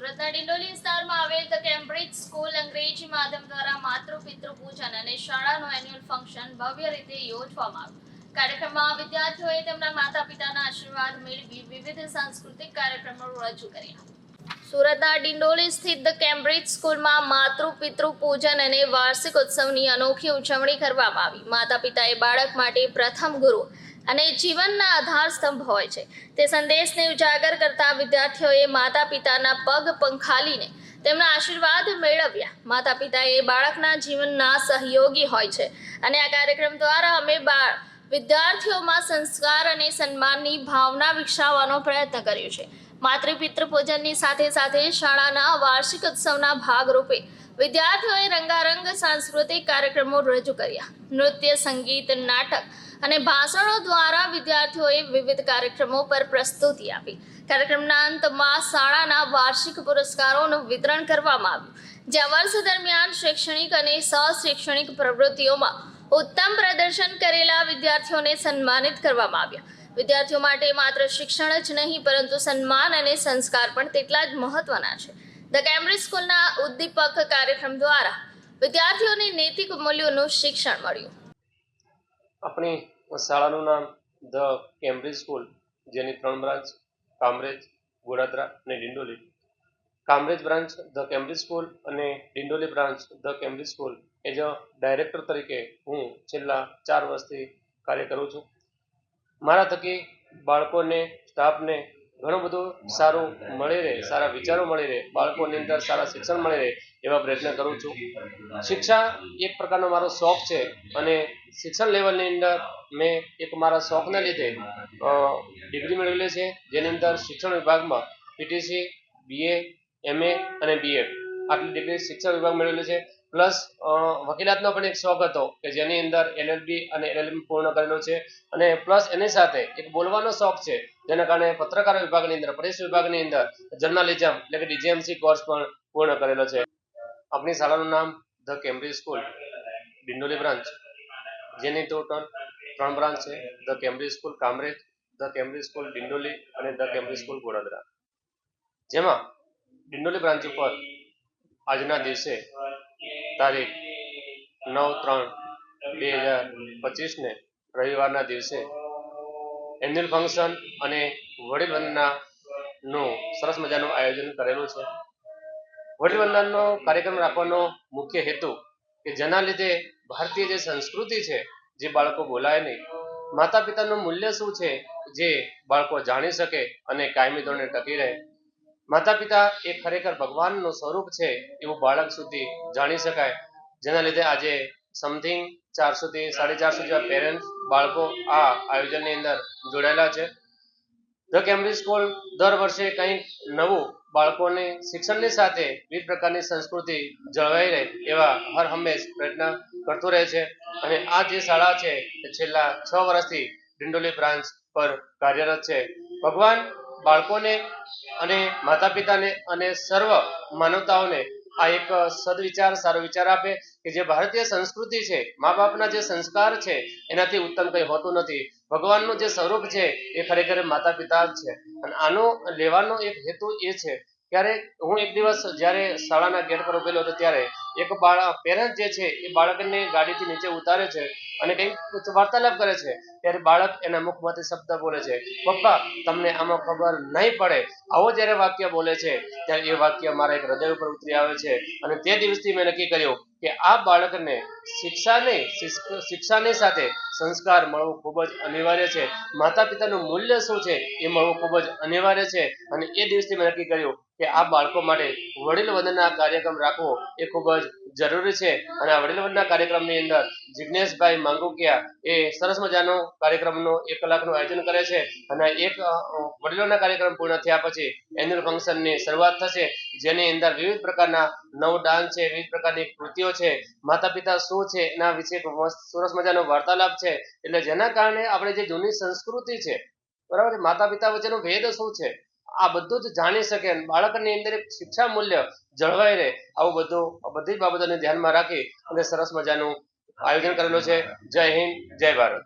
સુરતના ડિંડોલી વિસ્તારમાં આવેલ ધ કેમ્બ્રિજ સ્કૂલ અંગ્રેજી માધ્યમ દ્વારા માતૃ પિતૃ પૂજન અને શાળાનું એન્યુઅલ ફંક્શન ભવ્ય રીતે યોજવામાં આવ્યું. કાર્યક્રમમાં વિદ્યાર્થીઓએ તેમના માતા પિતાના આશીર્વાદ મેળવી વિવિધ સાંસ્કૃતિક કાર્યક્રમો રજૂ કર્યા. સુરતના ડિંડોલી સ્થિત ધ કેમ્બ્રિજ સ્કૂલમાં માતૃ પિતૃ પૂજન અને વાર્ષિક ઉત્સવની અનોખી ઉજવણી કરવામાં આવી. માતા પિતાએ બાળક માટે પ્રથમ ગુરુ અને જીવનના આધાર સ્તંભ હોય છે. તે સંદેશને ઉજાગર કરતા વિદ્યાર્થીઓએ માતા પિતાના પગ પંખાલીને તેમના આશીર્વાદ મેળવ્યા. માતા પિતા એ બાળકના જીવનના સહયોગી હોય છે. અને આ કાર્યક્રમ દ્વારા અમે બાળ વિદ્યાર્થીઓમાં સંસ્કાર અને સન્માનની ભાવના વિકસાવવાનો પ્રયત્ન કર્યો છે. માતૃ પિતૃ પૂજનની સાથે સાથે શાળાના વાર્ષિક ઉત્સવના ભાગરૂપે વિદ્યાર્થીઓએ રંગારંગ સાંસ્કૃતિક કાર્યક્રમો રજૂ કર્યા. નૃત્ય, સંગીત, નાટક અને ભાષણો દ્વારા વિદ્યાર્થીઓએ વિવિધ કાર્યક્રમો પર પ્રસ્તુતિ આપી. કાર્યક્રમના અંતમાં શાળાના વાર્ષિક પુરસ્કારોનું વિતરણ કરવામાં આવ્યું. જ્યાં વર્ષ દરમિયાન શૈક્ષણિક અને સહ-શૈક્ષણિક પ્રવૃત્તિઓમાં ઉત્તમ પ્રદર્શન કરેલા વિદ્યાર્થીઓને સન્માનિત કરવામાં આવ્યા. વિદ્યાર્થીઓ માટે માત્ર શિક્ષણ જ નહીં, પરંતુ સન્માન અને સંસ્કાર પણ તેટલા જ મહત્વના છે. ધ કેમ્બ્રિજ સ્કૂલના ઉદ્દીપક કાર્યક્રમ દ્વારા વિદ્યાર્થીઓને નૈતિક મૂલ્યોનું શિક્ષણ મળ્યું. આપણી શાળાનું નામ ધ કેમ્બ્રિજ સ્કૂલ જેની ત્રણ બ્રાન્ચ, કામરેજ, ગોડાદરા અને Dindoli. Kamrej branch the Cambridge School અને Dindoli branch the Cambridge School as a director તરીકે હું છેલ્લા ચાર વર્ષથી કાર્ય કરું છું. મારા થકી બાળકોને, સ્ટાફને ઘણું બધું સારું મળી રહે, સારા વિચારો મળી રહે, બાળકોની અંદર સારા શિક્ષણ મળી રહે એવા પ્રયત્ન કરું છું. શિક્ષા એક પ્રકારનો મારો શોખ છે અને શિક્ષણ લેવલની અંદર મેં એક મારા શોખના લીધે ડિગ્રી મેળવેલી છે. જેની અંદર શિક્ષણ વિભાગમાં પીટીસી બીએ એમએ અને બીએડ આટલી ડિગ્રી શિક્ષણ વિભાગ મેળવેલી છે. પ્લસ વકીલાતનો પણ એક શોખ હતો કે જેની અંદર એલએલબી અને એલએલબી પૂર્ણ કરેલો છે. અને પ્લસ એની સાથે એક બોલવાનો શોખ છે, જેના કારણે પત્રકાર વિભાગની અંદર, પ્રેસ વિભાગની અંદર જર્નાલિઝમ એટલે કે ડીજીએમસી કોર્સ પણ પૂર્ણ કરેલો છે. આપણી શાળાનું નામ the Cambridge School Dindoli branch જેની ટોટલ ત્રણ બ્રાન્ચ છે the Cambridge School Kamrej the Cambridge School Dindoli અને ધ કેમ્બ્રિજ સ્કૂલ ગોડાદરા જેમાં ડિંડોલી બ્રાન્ચ ઉપર આજના દિવસે તારીખ નવ ત્રણ બે હજાર પચીસને રવિવારના દિવસે એન્યુઅલ ફંક્શન અને વડીલ વંદનાનું સરસ મજાનું આયોજન કરેલું છે. વડીલ વંદનનો કાર્યક્રમ રાખવાનો મુખ્ય હેતુ કે જેના લીધે ભારતીય જે સંસ્કૃતિ છે જે બાળકો બોલાય નહીં માતા પિતાનું મૂલ્ય શું છે જે બાળકો જાણી શકે અને કાયમી ધોરણે ટકી રહે માતા પિતા એ ખરેખર ભગવાનનું સ્વરૂપ છે એવું બાળક સુધી જાણી શકાય. જેના લીધે આજે સમથિંગ ચારસોથી સાડી ચારસો જેવા પેરેન્ટ્સ બાળકો આ આયોજનની અંદર જોડાયેલા છે. ધ કેમ્બ્રિજ સ્કૂલ દર વર્ષે કંઈક નવું બાળકોને શિક્ષણની સાથે વિવિધ પ્રકારની સંસ્કૃતિ જળવાઈ રહે એવા હર હંમેશ પ્રયત્ન કરતું રહે છે. અને આ જે શાળા છે તે છેલ્લા છ વર્ષથી ડિંડોલી બ્રાન્ચ પર કાર્યરત છે. ભગવાન બાળકોને અને માતા પિતાને અને સર્વ માનવતાઓને આ એક સદવિચાર, સારો વિચાર આપે કે જે ભારતીય સંસ્કૃતિ છે મા બાપના જે સંસ્કાર છે, એનાથી ઉત્તમ કંઈ હોતું નથી. ભગવાનનું જે સ્વરૂપ છે, એ ખરેખર માતા પિતા જ છે. અને આનો લેવાનો એક હેતુ એ છે. ત્યારે હું એક દિવસ જ્યારે શાળાના ગેટ પર ઉભેલો હતો ત્યારે એક બાળક પેરેન્ટ જે છે, એ બાળકને ગાડીથી નીચે ઉતારે છે અને કંઈક વાર્તાલાપ કરે છે, ત્યારે બાળક એના મુખમાંથી શબ્દ બોલે છે. પપ્પા, તમને આમાં ખબર નહીં પડે. આવો જ્યારે વાક્ય બોલે છે, ત્યારે એ વાક્ય મારા એક હૃદય ઉપર ઉતરી આવે છે. અને તે દિવસથી મેં નક્કી કર્યું કે આ બાળકને શિક્ષા નહીં શિક્ષ- શિક્ષાની સાથે સંસ્કાર મળવો ખૂબ જ અનિવાર્ય છે. માતા પિતાનું મૂલ્ય શું છે એ મળવું ખૂબ જ અનિવાર્ય છે અને એ દિવસથી મેં નક્કી કર્યું કે આ બાળકો માટે વડીલ વંદના કાર્યક્રમ રાખવો એ ખૂબ જ જરૂરી છે અને આ વડીલ વંદના કાર્યક્રમની અંદર જિજ્ઞેશભાઈ માંગુકિયા એ સરસ મજાનો કાર્યક્રમનો એક કલાકનું આયોજન કરે છે અને એક વડીલોના કાર્યક્રમ પૂર્ણ થયા પછી એન્યુઅલ ફંક્શનની શરૂઆત થશે. જેની અંદર વિવિધ પ્રકારના નવ ડાન્સ છે, વિવિધ પ્રકારની કૃતિઓ છે. માતા પિતા શું છે, એના વિશે સરસ મજાનો વાર્તાલાપ છે. એટલે જેના કારણે આપણે જે જૂની સંસ્કૃતિ છે, બરાબર માતા પિતા વચ્ચેનો ભેદ શું છે? આ બધું જ જાણી શકે બાળકની અંદર એક શિક્ષા મૂલ્ય જળવાઈ રહે, આવું બધું બધી બાબતોને ધ્યાનમાં રાખી અને સરસ મજાનું આયોજન કરેલું છે. જય હિન્દ, જય ભારત.